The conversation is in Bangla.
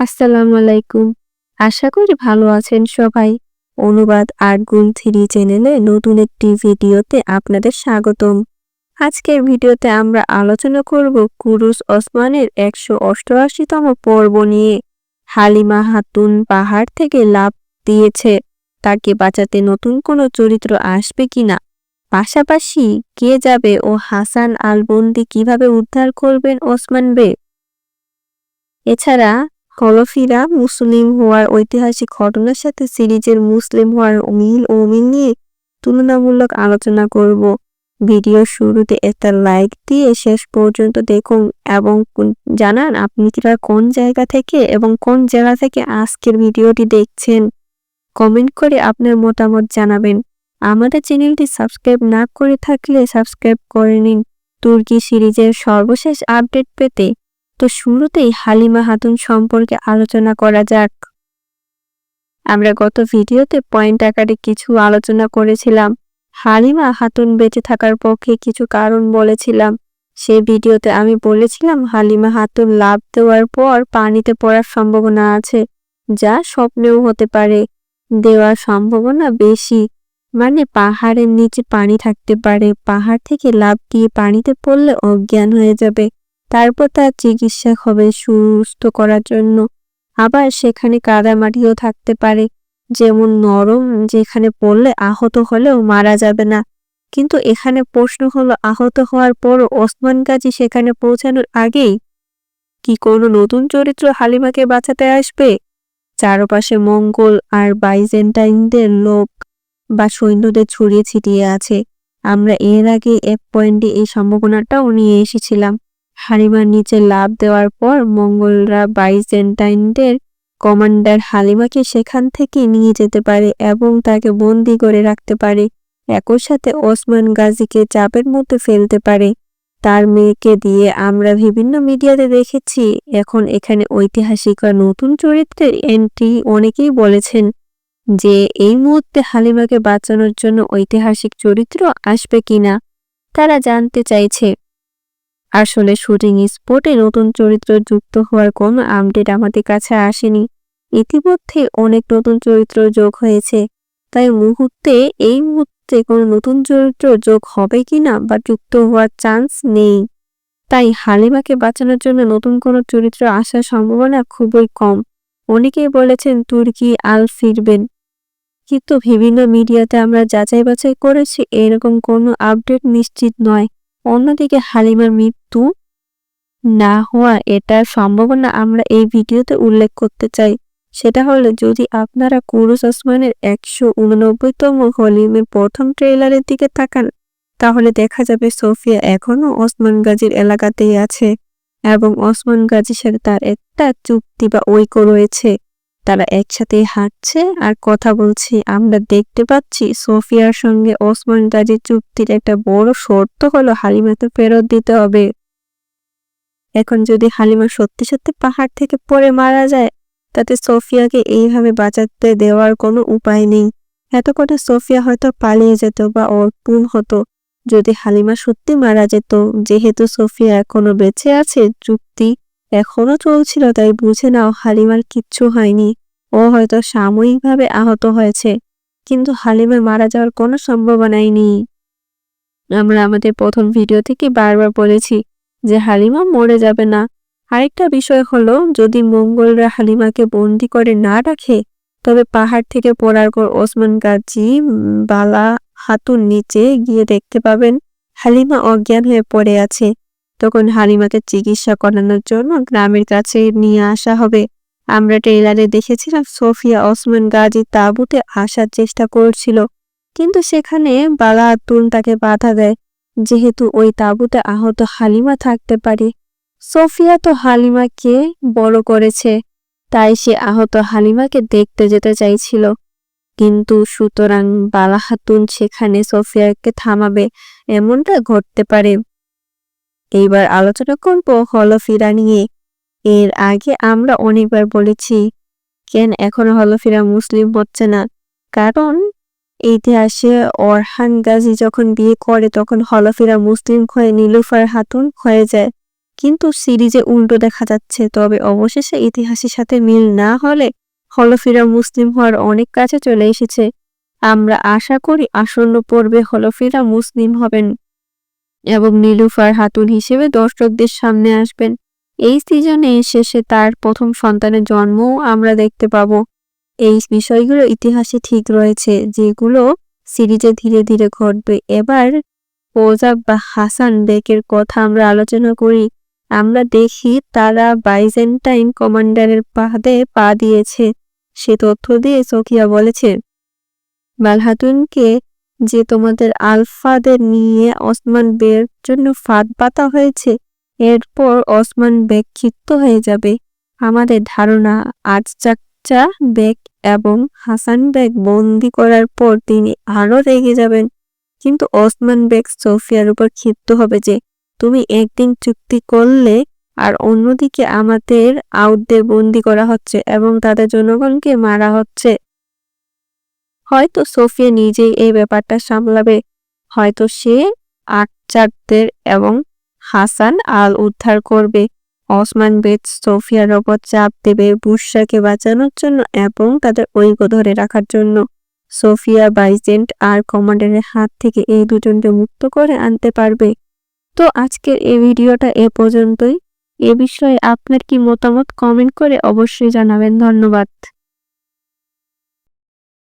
আসসালামু আলাইকুম। আশা করি ভালো আছেন সবাই। অনুবাদ আর্ট গুণ থ্রি চ্যানেলে নতুন একটি ভিডিওতে আপনাদের স্বাগতম। আজকের ভিডিওতে আমরা আলোচনা করব কুরুস ওসমানের একশো অষ্টআশিতম পর্ব নিয়ে। হালিমা হাতুন পাহাড় থেকে লাভ দিয়েছে। তাকে বাঁচাতে নতুন কোনো চরিত্র আসবে কিনা? পাশাপাশি কে যাবে ও হাসান আলবন্দি কীভাবে উদ্ধার করবেন ওসমান বে? এছাড়া কলফিরা মুসলিম হওয়ার ঐতিহাসিক ঘটনার সাথে সিরিজের মুসলিম হওয়ার মিল ও মিল নিয়ে তুলনামূলক আলোচনা করব। ভিডিও শুরুতে একটা লাইক দিয়ে শেষ পর্যন্ত দেখুন এবং জানান আপনি কিরা কোন জায়গা থেকে এবং কোন জায়গা থেকে আজকের ভিডিওটি দেখছেন। কমেন্ট করে আপনার মতামত জানাবেন। আমাদের চ্যানেলটি সাবস্ক্রাইব না করে থাকলে সাবস্ক্রাইব করে নিন। তুর্কি সিরিজের সর্বশেষ আপডেট পেতে তো শুরুতেই হালিমা হাতুন সম্পর্কে আলোচনা করা যাক। আমরা গত ভিডিওতে পয়েন্ট আকারে কিছু আলোচনা করেছিলাম। হালিমা হাতুন বেঁচে থাকার পক্ষে কিছু কারণ বলেছিলাম। সে ভিডিওতে আমি বলেছিলাম, হালিমা হাতুন লাভ দেওয়ার পর পানিতে পড়ার সম্ভাবনা আছে, যা স্বপ্নেও হতে পারে। দেওয়ার সম্ভাবনা বেশি মানে পাহাড়ের নিচে পানি থাকতে পারে। পাহাড় থেকে লাভ দিয়ে পানিতে পড়লে অজ্ঞান হয়ে যাবে। তারপর তার চিকিৎসা হবে সুস্থ করার জন্য। আবার সেখানে কাদামাটিও থাকতে পারে, যেমন নরম, যেখানে পড়লে আহত হলেও মারা যাবে না। কিন্তু এখানে প্রশ্ন হলো, আহত হওয়ার পর ওসমান গাজী সেখানে পৌঁছানোর আগেই কি কোনো নতুন চরিত্র হালিমাকে বাঁচাতে আসবে? চারপাশে মঙ্গল আর বাইজেন্টাইনদের লোক বা সৈন্যদের ছড়িয়ে ছিটিয়ে আছে। আমরা এর আগে এক পয়েন্টে এই সম্ভাবনাটাও নিয়ে এসেছিলাম। হালিমার নিচে লাভ দেওয়ার পর মঙ্গলরা বাইজেন্টাইনদের কমান্ডার হালিমাকে সেখান থেকে নিয়ে যেতে পারে এবং তাকে বন্দি করে রাখতে পারে। একই সাথে ওসমান গাজীকে চাপের মধ্যে ফেলতে পারে। তার মেয়েকে দিয়ে আমরা বিভিন্ন মিডিয়াতে দেখেছি, এখন এখানে ঐতিহাসিক আর নতুন চরিত্রের এন্ট্রি অনেকেই বলেছেন যে এই মুহূর্তে হালিমাকে বাঁচানোর জন্য ঐতিহাসিক চরিত্র আসবে কিনা। তারা জানতে চাইছে আসলে শুটিং স্পটে নতুন চরিত্র যুক্ত হওয়ার কোনো আপডেট আমাদের কাছে আসেনি। ইতিমধ্যে অনেক নতুন চরিত্র যোগ হয়েছে, তাই মুহূর্তে, এই মুহূর্তে কোনো নতুন চরিত্র যোগ হবে কিনা বা যুক্ত হওয়ার চান্স নেই। তাই হালিমাকে বাঁচানোর জন্য নতুন কোনো চরিত্র আসার সম্ভাবনা খুবই কম। অনেকেই বলেছেন, তুর্কি আল ফিরবেন। কিন্তু বিভিন্ন মিডিয়াতে আমরা যাচাই বাছাই করেছি, এরকম কোনো আপডেট নিশ্চিত নয়। অন্যদিকে হালিমার মৃত্যু না হওয়া এটার সম্ভাবনা আমরা এই ভিডিওতে উল্লেখ করতে চাই। সেটা হলো, যদি আপনারা কুরুস ওসমানের একশো উননব্বইতম হলিমের প্রথম ট্রেলারের দিকে তাকান, তাহলে দেখা যাবে সোফিয়া এখনও ওসমান গাজীর এলাকাতেই আছে এবং ওসমান গাজীর সাথে তার একটা চুক্তি বা ঐক্য রয়েছে। তারা একসাথে হাঁটছে আর কথা বলছি। আমরা দেখতে পাচ্ছি সোফিয়ার সঙ্গে ওসমান গাজীর চুক্তির একটা বড় শর্ত হলো হালিমাকে ফেরত দিতে হবে। এখন যদি হালিমা সত্যি সত্যি পাহাড় থেকে পড়ে মারা যায়, তাতে সোফিয়াকে এইভাবে বাঁচাতে দেওয়ার কোনো উপায় নেই। এত করে সোফিয়া হয়তো পালিয়ে যেত বা অর্পণ হতো। যদি হালিমা সত্যি মারা যেত, যেহেতু সোফিয়া এখনও বেঁচে আছে, চুক্তি এখনও চলছিল, তাই বুঝে নাও হালিমার কিচ্ছু হয়নি। ও হয়তো সাময়িকভাবে আহত হয়েছে, কিন্তু হালিমার মারা যাওয়ার কোনো সম্ভাবনাই নেই। আমরা আমাদের প্রথম ভিডিও থেকে বারবার বলেছি যে হালিমা মরে যাবে না। আরেকটা বিষয় হলো, যদি মঙ্গলরা হালিমাকে বন্দি করে না রাখে, তবে পাহাড় থেকে পড়ার পর ওসমান গাজী বালা হাতুর নিচে গিয়ে দেখতে পাবেন হালিমা অজ্ঞান হয়ে পড়ে আছে। তখন হালিমাকে চিকিৎসা করানোর জন্য গ্রামের কাছে নিয়ে আসা হবে। আমরা ট্রেলারে দেখেছিলাম সোফিয়া ওসমান গাজী তাঁবুতে আসার চেষ্টা করছিল। কিন্তু সেখানে বালা আতুন তাকে বাধা দেয়। যেহেতু ওই তাঁবুতে আহত হালিমা থাকতে পারে। সোফিয়া তো হালিমাকে বড় করেছে। তাই সে আহত হালিমাকে দেখতে যেতে চাইছিল। কিন্তু সুতরাং বালা হাতুন সেখানে সোফিয়াকে থামাবে, এমনটা ঘটতে পারে। এইবার আলোচনা করব হলফিরা নিয়ে। এর আগে আমরা অনেকবার বলেছি, কেন এখনও হলফিরা মুসলিম হচ্ছে না? কারণ ইতিহাসে অরহান গাজী যখন বিয়ে করে, তখন হলফিরা মুসলিম হয়ে নীলুফার হাতুন হয়ে যায়। কিন্তু সিরিজে উল্টো দেখা যাচ্ছে, তবে অবশেষে ইতিহাসের সাথে মিল না হলে হলফিরা মুসলিম হওয়ার অনেক কাছে চলে এসেছে। আমরা আশা করি আসন্ন পর্বে হলফিরা মুসলিম হবেন এবং নীলুফার হাতুন হিসেবে দর্শকদের সামনে আসবেন। এই সিজনে শেষে তার প্রথম সন্তানের জন্মও আমরা দেখতে পাব। এই বিষয়গুলো ইতিহাসে ঠিক রয়েছে, যেগুলো সিরিজে ধীরে ধীরে ঘটবে। এবার ওজাব বা হাসান বেকের কথা আমরা আলোচনা করি। আমরা দেখি তারা বাইজেন্টাইন কমান্ডারের পাদে পা দিয়েছে। সে তথ্য দিয়ে সকিয়া বলেছে বালহাতুনকে যে তোমাদের আলফাদের নিয়ে ওসমান বের জন্য ফাঁদ পাতা হয়েছে এরপর ওসমান বেগ ক্ষিপ্ত হয়ে যাবে। আমাদের ধারণা, আজ চাকচা বেগ এবং হাসান বেগ বন্দি করার পর তিনি আরও রেগে যাবেন। কিন্তু ওসমান বেগ সোফিয়ার উপর ক্ষিপ্ত হবে যে, তুমি একদিন চুক্তি করলে আর অন্যদিকে আমাদের আউটদের বন্দি করা হচ্ছে এবং তাদের জনগণকে মারা হচ্ছে। হয়তো সোফিয়া নিজেই এই ব্যাপারটা সামলাবে। হয়তো সে আটচারদের এবং হাসান আল উদ্ধার করবে। ওসমান বেদ সোফিয়ার ওপর চাপ দেবে বুসাকে বাঁচানোর জন্য এবং তাদের ঐক্য ধরে রাখার জন্য। সোফিয়া বাইজেন্ট আর কমান্ডারের হাত থেকে এই দুজনকে মুক্ত করে আনতে পারবে। তো আজকের এই ভিডিওটা এ পর্যন্তই। এ বিষয়ে আপনার কি মতামত কমেন্ট করে অবশ্যই জানাবেন। ধন্যবাদ।